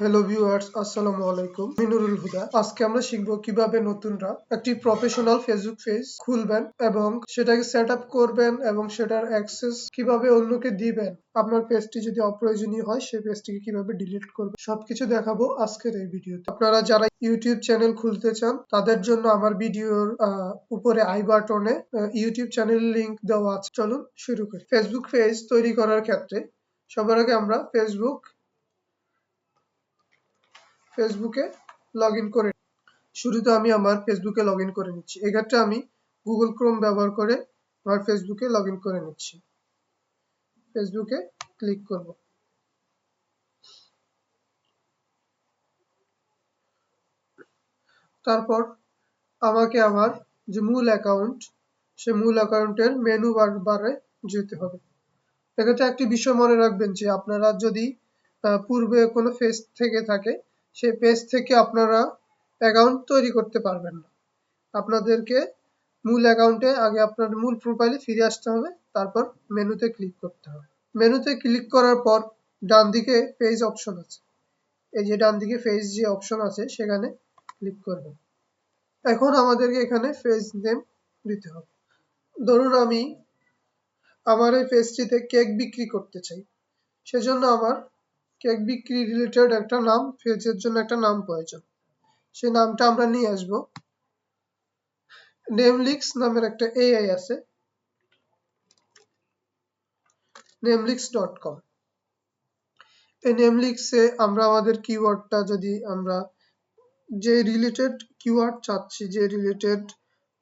Hello viewers আসসালামু আলাইকুম মিনুরুল হুদা। আজকে আমরা শিখব কীভাবে নতুনরা একটি প্রফেশনাল ফেসবুক পেজ খুলবেন এবং সেটাকে সেট আপ করবেন এবং সেটার অ্যাক্সেস কীভাবে অন্যকে দিবেন। আপনার পেজটি যদি অপ্রয়োজনীয় হয়, সেই পেজটিকে কীভাবে ডিলিট করবেন, সবকিছু দেখাবো আজকের এই ভিডিওতে। আপনারা যারা ইউটিউব চ্যানেল খুলতে চান, তাদের জন্য আমার ভিডিওর উপরে আই বাটনে ইউটিউব চ্যানেল লিংক দেওয়া আছে। চলুন শুরু করি। ফেসবুক পেজ তৈরি করার ক্ষেত্রে সবার আগে আমরা ফেসবুক ফেসবুকে লগ ইন করে শুরুতে আমি আমার ফেসবুকে লগ ইন করে নিচ্ছি। এক্ষেত্রে আমি গুগল ক্রোম ব্যবহার করে আমার ফেসবুকে লগ ইন করে নিচ্ছি। ফেসবুকে ক্লিক করব। তারপর আমাকে আমার যে মূল অ্যাকাউন্ট, সে মূল অ্যাকাউন্টের মেনু বার যেতে হবে। এক্ষেত্রে একটি বিষয় মনে রাখবেন যে আপনারা যদি পূর্বে কোনো ফেস থেকে থাকে সেই পেজ থেকে আপনারা অ্যাকাউন্ট তৈরি করতে পারবেন না। আপনাদেরকে মূল অ্যাকাউন্টে আগে আপনার মূল প্রোফাইলে ফিরে আসতে হবে, তারপর মেনুতে ক্লিক করতে হবে। মেনুতে ক্লিক করার পর ডান দিকে পেজ অপশন আছে। এই যে ডান দিকে পেজ যে অপশন আছে, সেখানে ক্লিক করবেন। এখন আমাদেরকে এখানে পেজ নেম দিতে হবে। ধরুন আমি আমার এই পেজটিতে কেক বিক্রি করতে চাই। সেজন্য আমার কেক বিক্রি রিলেটেড একটা নাম পেজের জন্য একটা নাম প্রয়োজন সেই নামটা আমরা নিয়ে আসব। নেমলিক্স নামের একটা এআই আছে। নেমলিক্স ডট কম এই নেমলিক্সে আমরা আমাদের কিওয়ার্ডটা যদি আমরা যে রিলেটেড কিওয়ার্ড চাচ্ছি, যে রিলেটেড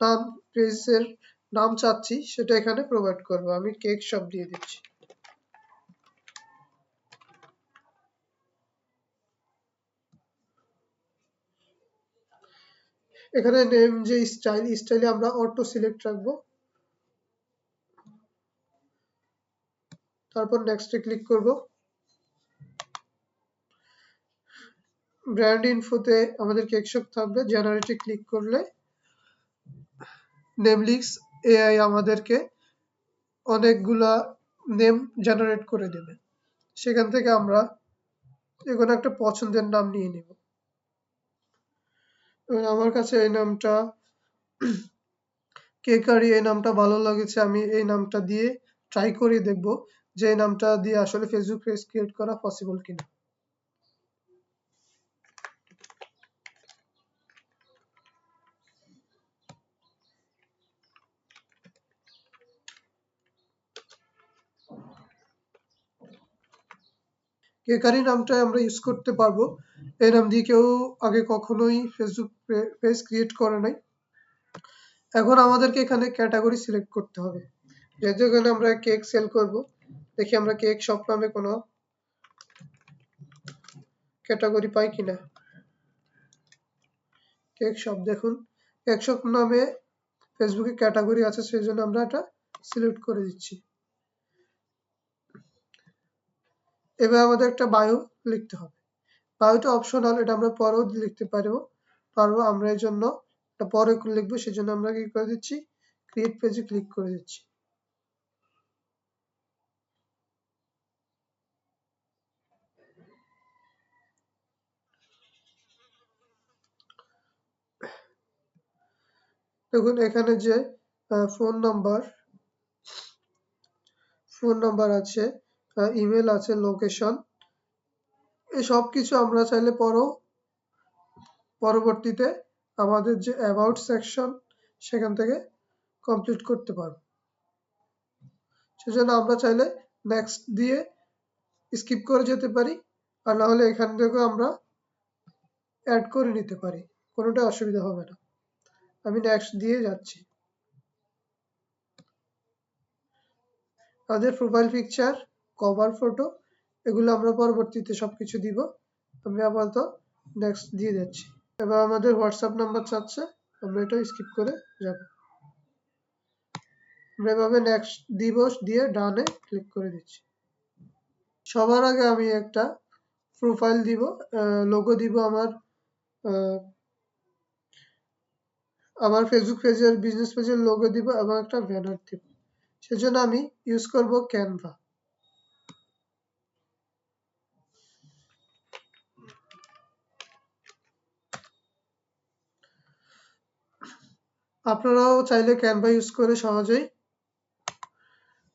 নাম পেজের নাম চাচ্ছি, সেটা এখানে প্রোভাইড করব। আমি কেক শপ দিয়ে দিচ্ছি। এখানে নেম যে স্টাইল স্টাইলে আমরা অটো সিলেক্ট রাখব। তারপর নেক্সটে ক্লিক করব। ব্র্যান্ড ইনফোতে আমাদের কেক শপ থাকবে জেনারেটে ক্লিক করলে। নেমলিক্স এআই আমাদেরকে অনেকগুলা নেম জেনারেট করে দেবে। সেখান থেকে আমরা যে কোনো একটা পছন্দের নাম নিয়ে নিব। আমার কাছে এই নামটা, কেকারি এই নামটা ভালো লেগেছে, আমি এই নামটা দিয়ে ট্রাই করে দেখব যে এই নামটা দিয়ে আসলে ফেসবুক পেজ ক্রিয়েট করা পসিবল কিনা। কেকারি নামটা আমরা ইউজ করতে পারব। এই নাম দিয়ে কেউ আগে কখনোই ফেসবুক পেজ ক্রিয়েট করে নাই। এখন আমাদেরকে এখানে ক্যাটাগরি সিলেক্ট করতে হবে। যেহেতু এখানে আমরা কেক সেল করব, দেখি আমরা কেক শপ নামে কোনো ক্যাটাগরি পাই কিনা কেক শপ দেখুন কেক শপ নামে ফেসবুকে ক্যাটাগরি আছে, সেই জন্য আমরা এটা সিলেক্ট করে দিচ্ছি। এবার আমাদের একটা বায়ো লিখতে হবে। বায়োটা অপশনাল এটা আমরা পরেও লিখতে পারব। পারব, আমরা এই জন্য এটা পরে লিখব সেই জন্য আমরা কি করে দিচ্ছি? ক্রিয়েট পেজে ক্লিক করে দিচ্ছি। দেখুন, এখানে যে ফোন নাম্বার ফোন নাম্বার আছে ইমেল আছে লোকেশন এই সব কিছু আমরা চাইলে পরও পরবর্তীতে আমাদের যে অ্যাবাউট সেকশন সেখান থেকে কমপ্লিট করতে পারব। সেজন্য আমরা চাইলে নেক্সট দিয়ে স্কিপ করে যেতে পারি, আর না হলে এখান থেকে আমরা অ্যাড করে নিতে পারি। কোনোটা অসুবিধা হবে না। আমি নেক্সট দিয়ে যাচ্ছি। আমাদের প্রোফাইল পিকচার কভার ফটো এগুলো আমরা পরবর্তীতে সবকিছু দিব। আমি আপাতত নেক্সট দিয়ে যাচ্ছি। এবার আমাদের হোয়াটসঅ্যাপ নাম্বার চাচ্ছে। আমরা এটা স্কিপ করে যাব। আমরা এভাবে নেক্সট দিব দিয়ে ডানে ক্লিক করে দিচ্ছি। সবার আগে আমি একটা প্রোফাইল দিব। লোগো দিব আমার আমার ফেসবুক পেজের বিজনেস পেজের লোগো দিব এবং একটা ব্যানার দিব। সেজন্য আমি ইউজ করব ক্যানভা আপনারাও চাইলে ক্যানভা ইউজ করে সহজেই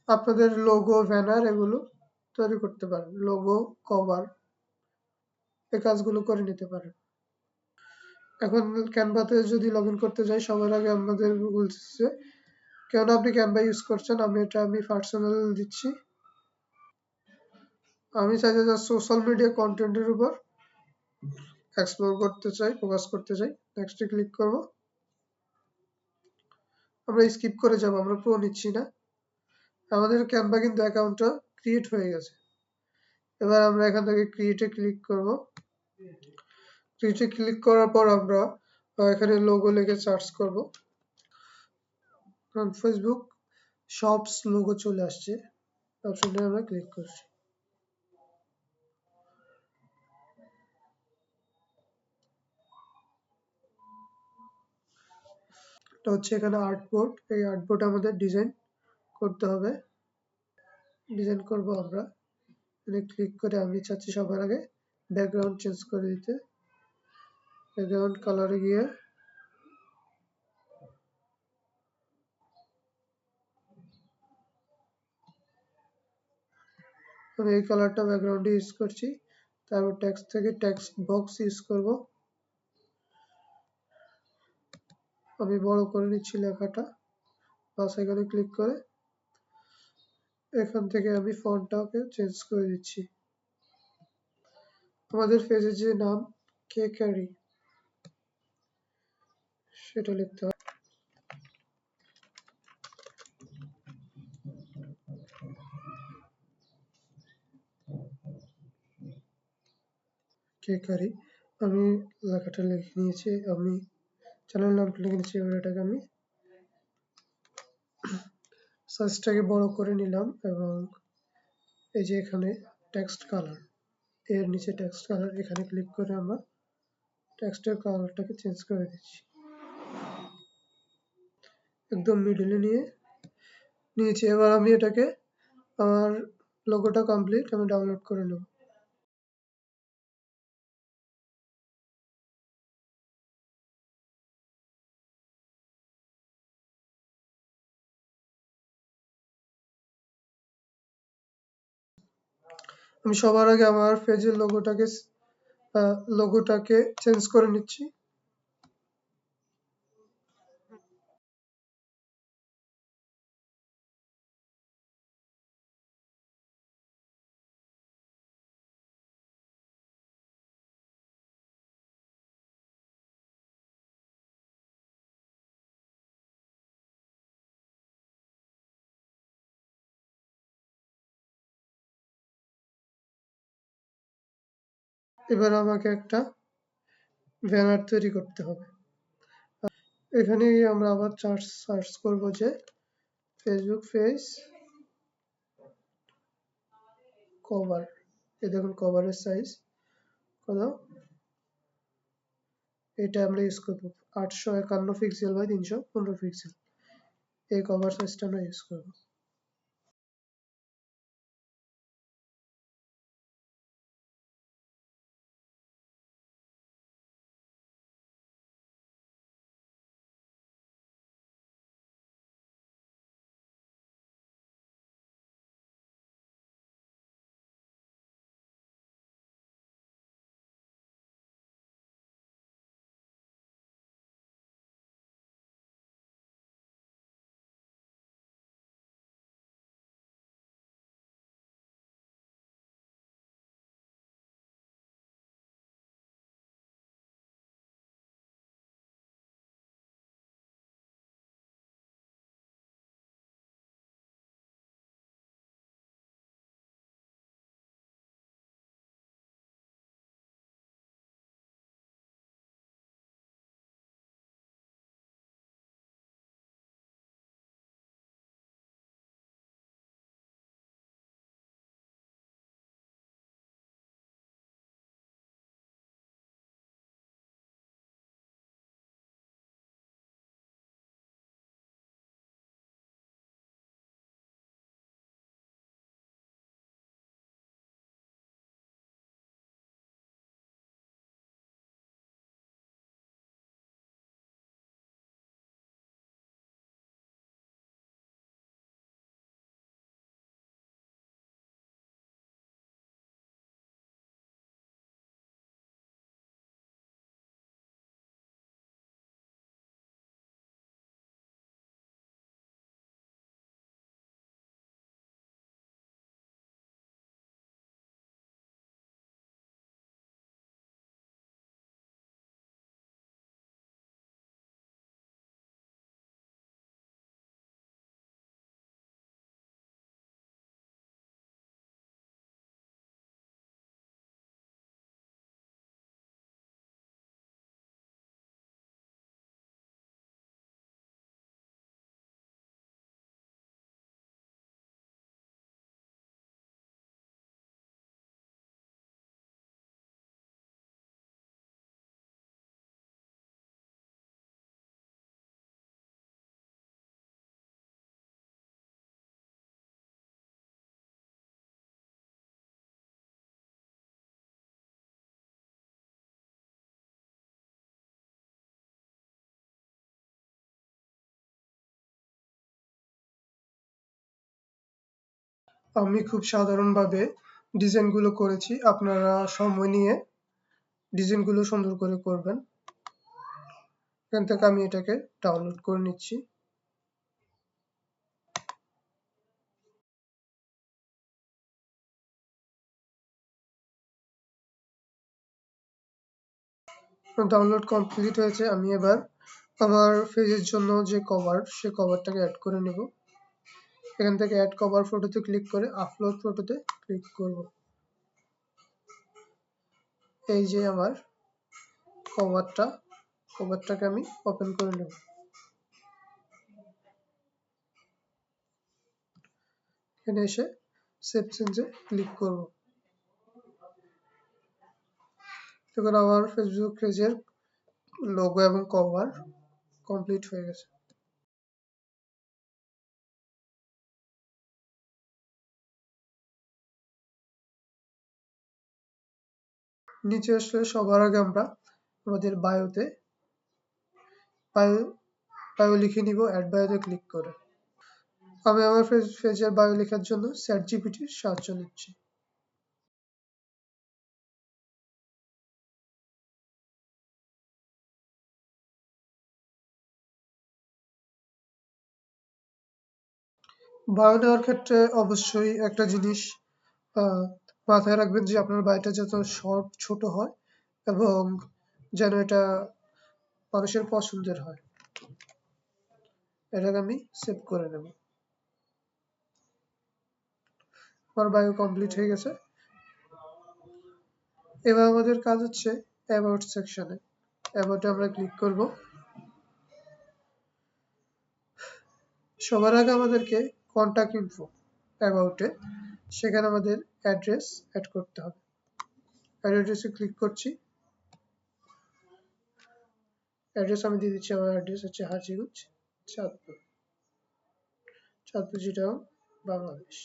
আপনাদের লোগো ব্যানার এগুলো তৈরি করতে পারেন। লোগো কভার এই কাজগুলো করে নিতে পারেন। এখন ক্যানভাতে যদি লগ করতে যাই, সবার আগে আমাদের বলছে কেন আপনি ক্যানভা ইউজ করছেন, আমি এটা আমি পার্সোনাল দিচ্ছি। আমি চাই যে সোশ্যাল মিডিয়া কন্টেন্টের উপর এক্সপ্লোর করতে চাই ফোকাস করতে চাই। নেক্সটে ক্লিক করব। আমরা স্কিপ করে যাব, আমরা প্রো নিচ্ছি না। আমাদের ক্যানভা কিন্তু অ্যাকাউন্টটা ক্রিয়েট হয়ে গেছে। এবার আমরা এখান থেকে ক্রিয়েটে ক্লিক করব। ক্রিয়েটে ক্লিক করার পর আমরা এখানে লোগো লিখে সার্চ করব। ফেসবুক শপস লোগো চলে আসছে। অপশনে আমরা ক্লিক করছি এটা হচ্ছে এখানে আর্টবোর্ড এই আর্টবোর্ড আমাদের ডিজাইন করতে হবে। ডিজাইন করব আমরা। এখানে ক্লিক করে আমি চাচ্ছি সবার আগে ব্যাকগ্রাউন্ড চেঞ্জ করে দিতে। ব্যাকগ্রাউন্ড কালারে গিয়ে আমি এই কালারটা ব্যাকগ্রাউন্ডে ইউজ করছি। তারপর টেক্সট থেকে টেক্সট বক্স ইউজ করব। আমি বড় করে নিচ্ছি লেখাটা। বাস এখানে ক্লিক করে এখান থেকে আমি ফন্টটাকে চেঞ্জ করে দিচ্ছি। আমাদের পেজের যে নাম, কে ক্যারি, সেটা লিখতে হবে। কে ক্যারি, আমি লেখাটা লিখে নিয়েছি, আমি চ্যানেল নামটা লিখে নিচ্ছি এবার এটাকে আমি সাইজটাকে বড় করে নিলাম এবং এই যে এখানে টেক্সট কালারের নিচে টেক্সট কালার এখানে ক্লিক করে আমরা টেক্সটের কালারটাকে চেঞ্জ করে দিচ্ছি। একদম মিডলে নিয়ে নিয়েছি, এবার আমি এটাকে আমার লোগোটা কমপ্লিট আমি ডাউনলোড করে নেব। আমি সবার আগে আমার পেজের লোগোটাকে লোগোটাকে চেঞ্জ করে নিচ্ছি। এবার আমাকে একটা ব্যানার তৈরি করতে হবে। এখানে আমরা আবার চার্জ সার্চ করব যে ফেসবুক পেজ কভার এই দেখুন কভারের সাইজ কত? এটা আমরা ইউজ করব আটশো একান্ন পিক্সেল বাই তিনশো পনেরো পিক্সেল এই কভার সাইজটা আমরা ইউজ করব। আমি খুব সাধারণভাবে ডিজাইনগুলো করেছি। আপনারা সময় নিয়ে ডিজাইনগুলো সুন্দর করে করবেন। এখান থেকে আমি এটাকে ডাউনলোড করে নিচ্ছি। ডাউনলোড কমপ্লিট হয়েছে। আমি এবার আমার পেজের জন্য যে কভার সে কভারটাকে অ্যাড করে নেব। এখান থেকে অ্যাড কভার ফটোতে ক্লিক করে আপলোড ফটোতে ক্লিক করব। এই যে আমার কভারটা কভারটাকে আমি ওপেন করে নেব। এখানে এসে সেভ চেঞ্জে ক্লিক করব। এখন আমার ফেসবুক পেজের লোগো এবং কভার কমপ্লিট হয়ে গেছে। নিচে আসলে সবার আগে আমরা আমাদের বায়োতে বায়ো বায়ো লিখে নিব অ্যাড বায়োতে ক্লিক করে। আমি আমার পেজের বায়ো লেখার জন্য স্যাট জিপিটির সাহায্য নিচ্ছি। বায়ো নেওয়ার ক্ষেত্রে অবশ্যই একটা জিনিস মাথায় রাখবেন যে আপনার বায়োটা যত শর্ট ছোট হয় এবং যেন এটা মানুষের পছন্দের হয়। এটাকে আমি সেভ করে নেব। আমার বায়ো কমপ্লিট হয়ে গেছে। এবার আমাদের কাজ হচ্ছে অ্যাবাউট সেকশনে অ্যাবাউটে আমরা ক্লিক করব। সবার আগে আমাদেরকে কন্ট্যাক্ট ইনফো অ্যাবাউটে সেখানে আমাদের অ্যাড্রেস অ্যাড করতে হবে। অ্যাড্রেসে ক্লিক করছি। অ্যাড্রেস আমি দিয়ে দিচ্ছি, আমার অ্যাড্রেস হচ্ছে হাজিগঞ্জ চাঁদপুর। চাঁদপুর যেটা বাংলাদেশ।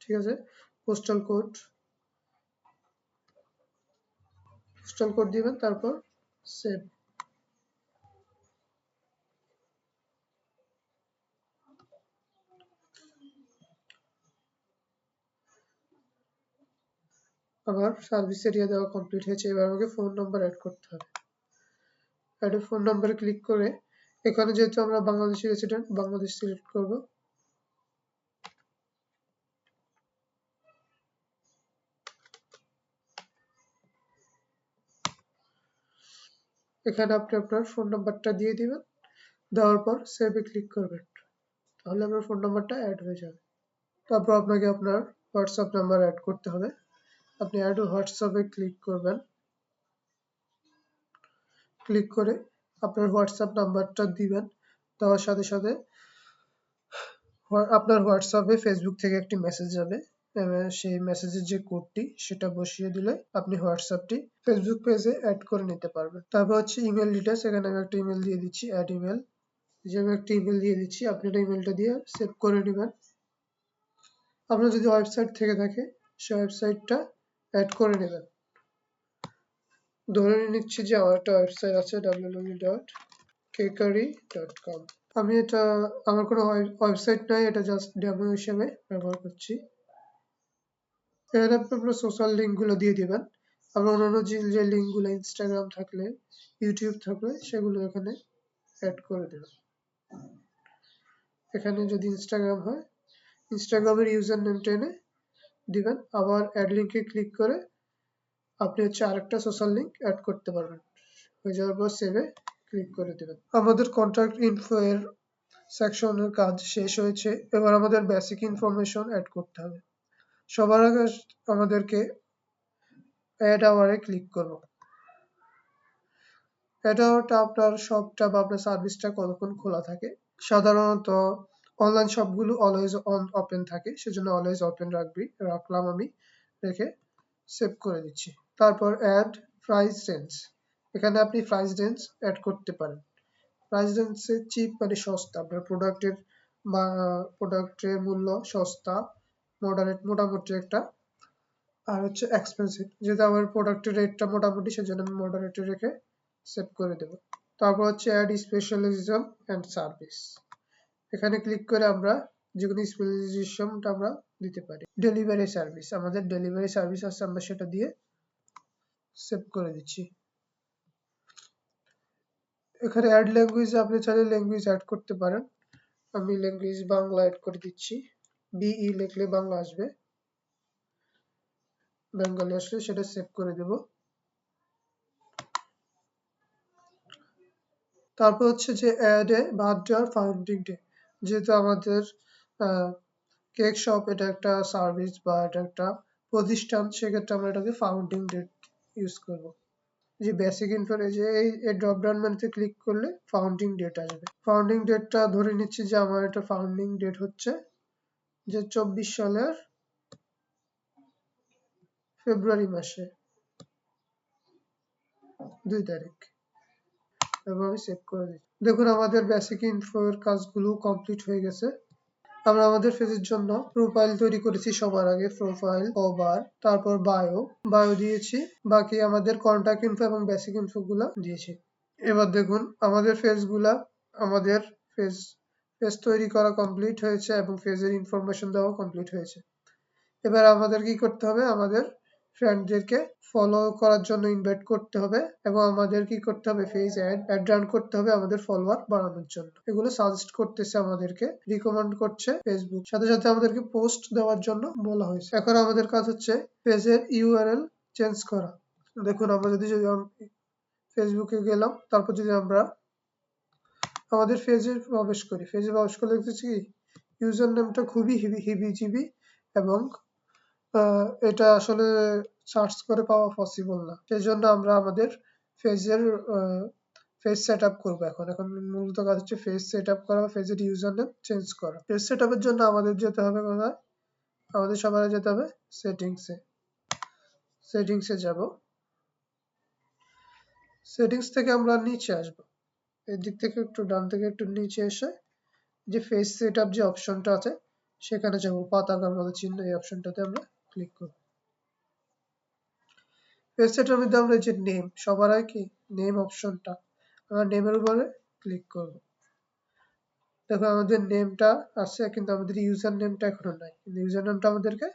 ঠিক আছে? পোস্টাল কোড পোস্টাল কোড দিবেন, তারপর সেভ আমার সার্ভিস এরিয়া দেওয়া কমপ্লিট হয়েছে, এবার আমাকে ফোন নাম্বার অ্যাড করতে হবে। অ্যাডে ফোন নাম্বারে ক্লিক করে, এখানে যেহেতু আমরা বাংলাদেশি রেসিডেন্ট বাংলাদেশ সিলেক্ট করব। এখানে আপনি আপনার ফোন নাম্বারটা দিয়ে দিবেন, দেওয়ার পর সেভে ক্লিক করবেন। তাহলে আপনার ফোন নাম্বারটা অ্যাড হয়ে যাবে। তারপর আপনাকে আপনার হোয়াটসঅ্যাপ নাম্বার অ্যাড করতে হবে। আপনি অ্যাড হোয়াটসঅ্যাপে ক্লিক করবেন। ক্লিক করে আপনার হোয়াটসঅ্যাপ নাম্বারটা দিবেন। দেওয়ার সাথে সাথে আপনার হোয়াটসঅ্যাপে ফেসবুক থেকে একটি মেসেজ যাবে। সেই মেসেজের যে কোডটি সেটা বসিয়ে দিলে আপনি হোয়াটসঅ্যাপটি ফেসবুক পেজে অ্যাড করে নিতে পারবেন। তারপর হচ্ছে ইমেল ডিটেলস এখানে আমি একটা ইমেল দিয়ে দিচ্ছি অ্যাড ইমেল যে আমি একটা ইমেল দিয়ে দিচ্ছি, আপনি একটা ইমেলটা দিয়ে সেভ করে নেবেন। আপনার যদি ওয়েবসাইট থেকে থাকে, সেই ওয়েবসাইটটা অ্যাড করে নেবেন। ধরে নিচ্ছি যে আমার একটা ওয়েবসাইট আছে www.kekari.com আমি এটা, আমার কোনো ওয়েবসাইট নাই, এটা জাস্ট ডেমো হিসেবে ব্যবহার করছি। এখানে আপনি সোশ্যাল লিঙ্কগুলো দিয়ে দিবেন। আবার অন্যান্য যে লিঙ্কগুলো ইনস্টাগ্রাম থাকলে ইউটিউব থাকলে, সেগুলো এখানে অ্যাড করে দেবেন। এখানে যদি ইনস্টাগ্রাম হয় ইনস্টাগ্রামের ইউজার নেমটা এনে দিবেন। আবার অ্যাড লিঙ্কে ক্লিক করে আপনি হচ্ছে আরেকটা সোশ্যাল লিঙ্ক অ্যাড করতে পারবেন। হয়ে যাওয়ার পর সেভে ক্লিক করে দেবেন। আমাদের কন্ট্যাক্ট ইনফো এর সেকশনের কাজ শেষ হয়েছে। এবার আমাদের বেসিক ইনফরমেশন অ্যাড করতে হবে। সবার আগে আমাদেরকে অ্যাড আওয়ারে ক্লিক করব। অ্যাড আওয়ারটা আপনার শপটা বা আপনার সার্ভিসটা কতক্ষণ খোলা থাকে? সাধারণত অনলাইন শপগুলো অলওয়েজ অন ওপেন থাকে। সেজন্য অলওয়েজ ওপেন রাখবি, রাখলাম আমি, রেখে সেভ করে দিচ্ছি। তারপর অ্যাড প্রাইস রেঞ্জ এখানে আপনি প্রাইস রেঞ্জ অ্যাড করতে পারেন। প্রাইস রেঞ্জে চিপ মানে সস্তা। আপনার প্রোডাক্টের প্রোডাক্টের মূল্য সস্তা মডারেট মোটামুটি একটা। আর হচ্ছে এক্সপেন্সিভ যেহেতু আমার প্রোডাক্টের রেটটা মোটামুটি, সেজন্য আমি মডারেটে রেখে সেভ করে দেব। তারপর হচ্ছে অ্যাড স্পেশালিজম অ্যান্ড সার্ভিস এখানে ক্লিক করে আমরা যে কোনো স্পেশালাইজেশনটা আমরা দিতে পারি। ডেলিভারি সার্ভিস আমাদের ডেলিভারি সার্ভিস আছে, আমরা সেটা দিয়ে সেভ করে দিচ্ছি। এখানে অ্যাড ল্যাঙ্গুয়েজ আপনি চাইলে ল্যাঙ্গুয়েজ অ্যাড করতে পারেন। আমি ল্যাঙ্গুয়েজ বাংলা অ্যাড করে দিচ্ছি। বিই লিখলে বাংলা আসবে। বেঙ্গলি আসলে সেটা সেভ করে দেব। তারপর হচ্ছে যে অ্যাড এ আর ফাউন্ডিং ডে যেহেতু আমাদের কেক শপ এটা একটা সার্ভিস বা এটা একটা প্রতিষ্ঠান, সেক্ষেত্রে আমরা এটাকে ফাউন্ডিং ডেট ইউজ করব। যে বেসিক ইনফোর যে এই ড্রপ ডাউন মেনুতে ক্লিক করলে ফাউন্ডিং ডেট আসবে। ফাউন্ডিং ডেটটা ধরে নিচ্ছি যে আমার এটা ফাউন্ডিং ডেট হচ্ছে যে চব্বিশ সালের ফেব্রুয়ারি মাসে, দুই তারিখ। এবং আমি সেভ করে দিই দেখুন, আমাদের বেসিক ইনফো এর কাজগুলো কমপ্লিট হয়ে গেছে। আমরা আমাদের ফেজের জন্য প্রোফাইল তৈরি করেছি সবার আগে প্রোফাইল ওভার তারপর বায়ো বায়ো দিয়েছি, বাকি আমাদের কন্ট্যাক্ট ইনফো এবং বেসিক ইনফো গুলা দিয়েছি। এবার দেখুন, আমাদের ফেজগুলা, আমাদের ফেজ ফেজ তৈরি করা কমপ্লিট হয়েছে এবং ফেজের ইনফরমেশন দেওয়া কমপ্লিট হয়েছে। এবার আমাদের কি করতে হবে? আমাদের ফ্রেন্ডদেরকে ফলো করার জন্য ইনভাইট করতে হবে এবং আমাদের কি করতে হবে? ফেজ অ্যাড অ্যাড রান করতে হবে আমাদের ফলোয়ার বাড়ানোর জন্য। এগুলো সাজেস্ট করতেছে আমাদেরকে রিকমেন্ড করছে ফেসবুক সাথে সাথে আমাদেরকে পোস্ট দেওয়ার জন্য বলা হয়েছে। এখন আমাদের কাজ হচ্ছে পেজের ইউআরএল চেঞ্জ করা। দেখুন, আমরা যদি যদি ফেসবুকে গেলাম, তারপর যদি আমরা আমাদের ফেজে প্রবেশ করি। ফেজে প্রবেশ করলে দেখতেছি কি? ইউজার নেমটা খুবই হিবি হিবিজিবি এবং এটা আসলে সার্চ করে পাওয়া পসিবল না। সেই জন্য আমরা আমাদের ফেজের ফেজ সেট আপ করব এখন। এখন মূলত কাজ হচ্ছে ফেজ সেট আপ করা ফেজের ইউজার নেম চেঞ্জ করা। ফেজ সেট আপের জন্য আমাদের যেতে হবে কোথায়? আমাদের সবার যেতে হবে সেটিংসে সেটিংসে যাব। সেটিংস থেকে আমরা নিচে আসব। এই দিক থেকে একটু ডান থেকে একটু নিচে এসে যে ফেস সেট আপ যে অপশনটা আছে, সেখানে যাব। পাতাকার মতো চিহ্ন এই অপশনটাতে আমরা ক্লিক করব ফেস সেটার মধ্যে আমরা যে নেম সবার আগে কি? নেম অপশনটা আমরা নেমের উপরে ক্লিক করব। দেখো আমাদের নেমটা আছে, কিন্তু আমাদের ইউজার নেমটা এখনও নাই। কিন্তু ইউজার নেমটা আমাদেরকে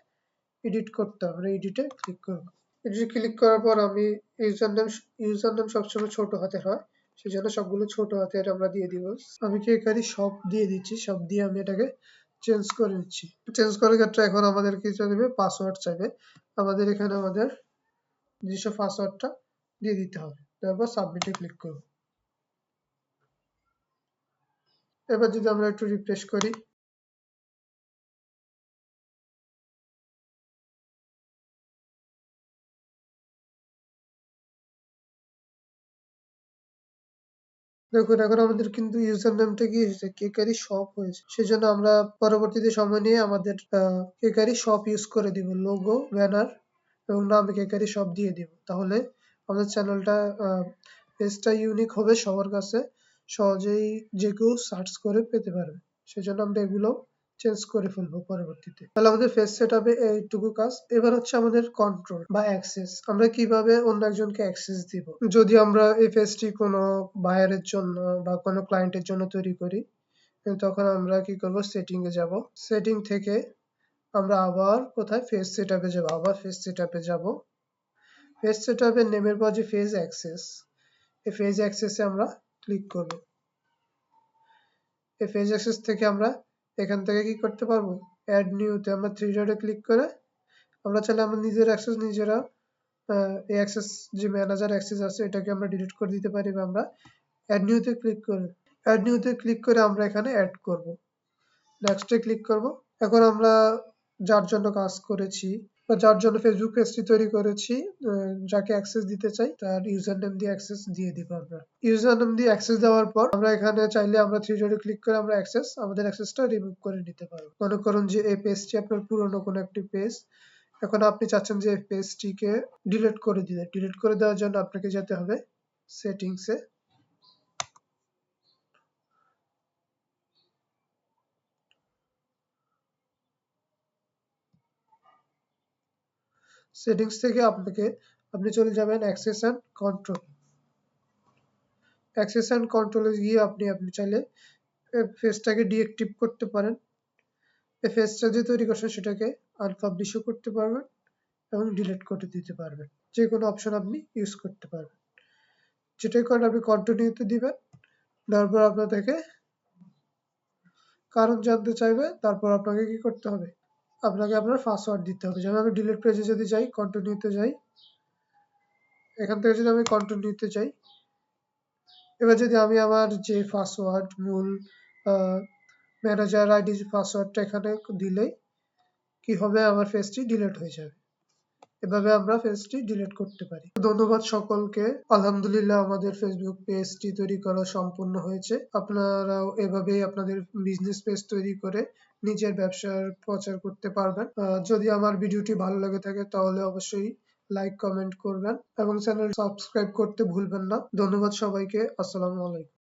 এডিট করতে হবে। আমরা এডিটে ক্লিক করব। এডিটে ক্লিক করার পর আমি ইউজার নেম ইউজার নেম সবসময় ছোট হাতের হয়। সেই জন্য সবগুলো ছোট হাতের আমরা দিয়ে দিব। আমি কি এখানে সব দিয়ে দিচ্ছি? সব দিয়ে আমি এটাকে চেঞ্জ করে নিচ্ছি চেঞ্জ করার ক্ষেত্রে এখন আমাদের কি চাইবে? পাসওয়ার্ড চাইবে। আমাদের এখানে আমাদের নিজস্ব পাসওয়ার্ডটা দিয়ে দিতে হবে। তারপর সাবমিটে ক্লিক করব। এবার যদি আমরা একটু রিফ্রেশ করি। দেখুন, এখন আমাদের কিন্তু ইউজার নামটা কি হয়েছে? কেকারি শপ হয়েছে। সেজন্য আমরা পরবর্তীতে সময় নিয়ে আমাদের কেকারি শপ ইউজ করে দিব। লোগো ব্যানার এবং নাম কেকারি শপ দিয়ে দিব। তাহলে আমাদের চ্যানেলটা পেজটা ইউনিক হবে সবার কাছে। সহজেই যে কেউ সার্চ করে পেতে পারবে। সেজন্য আমরা এগুলো চেঞ্জ করে ফেলব পরবর্তীতে। তাহলে আমাদের ফেস সেট আপে এইটুকু কাজ। এবার হচ্ছে আমাদের কন্ট্রোল বা অ্যাক্সেস আমরা কীভাবে অন্য একজনকে অ্যাক্সেস দিব? যদি আমরা এই ফেসটি কোনো বায়ারের জন্য বা কোনো ক্লায়েন্টের জন্য তৈরি করি তখন আমরা কি করব? সেটিং এ যাব। সেটিং থেকে আমরা আবার কোথায়? ফেস সেট আপে যাব। আবার ফেস সেট আপে যাব। ফেস সেট আপের নেমের পর যে ফেজ অ্যাক্সেস এই ফেজ অ্যাক্সেসে আমরা ক্লিক করব। এই ফেজ অ্যাক্সেস থেকে আমরা এখান থেকে কি করতে পারব? অ্যাড নিউতে আমরা থ্রি ডটে ক্লিক করে আমরা চাইলে আমরা নিজের অ্যাক্সেস নিজেরা এই অ্যাক্সেস যে ম্যানেজার অ্যাক্সেস আছে, এটাকে আমরা ডিলিট করে দিতে পারি বা আমরা অ্যাড নিউতে ক্লিক করে অ্যাড নিউতে ক্লিক করে আমরা এখানে অ্যাড করব। নেক্সটে ক্লিক করব। এখন আমরা যার জন্য কাজ করেছি যার জন্য ফেসবুক পেজটি তৈরি করেছি যাকে অ্যাক্সেস দিতে চাই, তার ইউজার নেম দিয়ে অ্যাক্সেস দিয়ে দিব আমরা। ইউজার নেম দিয়ে অ্যাক্সেস দেওয়ার পর আমরা এখানে চাইলে আমরা থ্রি ডটে ক্লিক করে আমরা অ্যাক্সেস আমাদের অ্যাক্সেসটা রিমুভ করে নিতে পারব। মনে করুন যে এই পেজটি আপনার পুরনো কোনো একটি পেজ এখন আপনি চাচ্ছেন যে এই পেজটিকে ডিলিট করে দিতে। ডিলিট করে দেওয়ার জন্য আপনাকে যেতে হবে সেটিংসে সেটিংস থেকে আপনাকে, আপনি চলে যাবেন access and control access and কন্ট্রোলে গিয়ে আপনি আপনি চাইলে ফেসটাকে ডিএক্টিভ করতে পারেন। এই পেজটা যে তৈরি করছেন সেটাকে আনপাবলিশও করতে পারবেন এবং ডিলিট করে দিতে পারবেন। যে কোনো অপশন আপনি ইউজ করতে পারবেন। যেটাই করেন আপনি কন্টিনিউতে দিবেন, তারপর আপনাদেরকে কারণ জানতে চাইবে, তারপর আপনাকে কি করতে হবে? আপনাকে আপনার পাসওয়ার্ড দিতে হবে। যেমন আমি ডিলিট পেজে যদি যাই কন্টিনিউতে যাই, এখান থেকে যদি আমি কন্টিনিউতে যাই, এবার যদি আমি আমার যে পাসওয়ার্ড মূল ম্যানেজার আইডি পাসওয়ার্ডটা এখানে দিলেই কি হবে? আমার পেজটি ডিলিট হয়ে যাবে। এভাবে আমরা পেজটি ডিলিট করতে পারি। ধন্যবাদ সকলকে। আলহামদুলিল্লাহ আমাদের ফেসবুক পেজটি তৈরি করা সম্পূর্ণ হয়েছে। আপনারাও এভাবেই আপনাদের বিজনেস পেজ তৈরি করে নিজের ব্যবসার প্রচার করতে পারবেন। যদি আমার ভিডিওটি ভালো লাগে থাকে তাহলে অবশ্যই লাইক কমেন্ট করবেন এবং চ্যানেল সাবস্ক্রাইব করতে ভুলবেন না। ধন্যবাদ সবাইকে। আসসালামু আলাইকুম।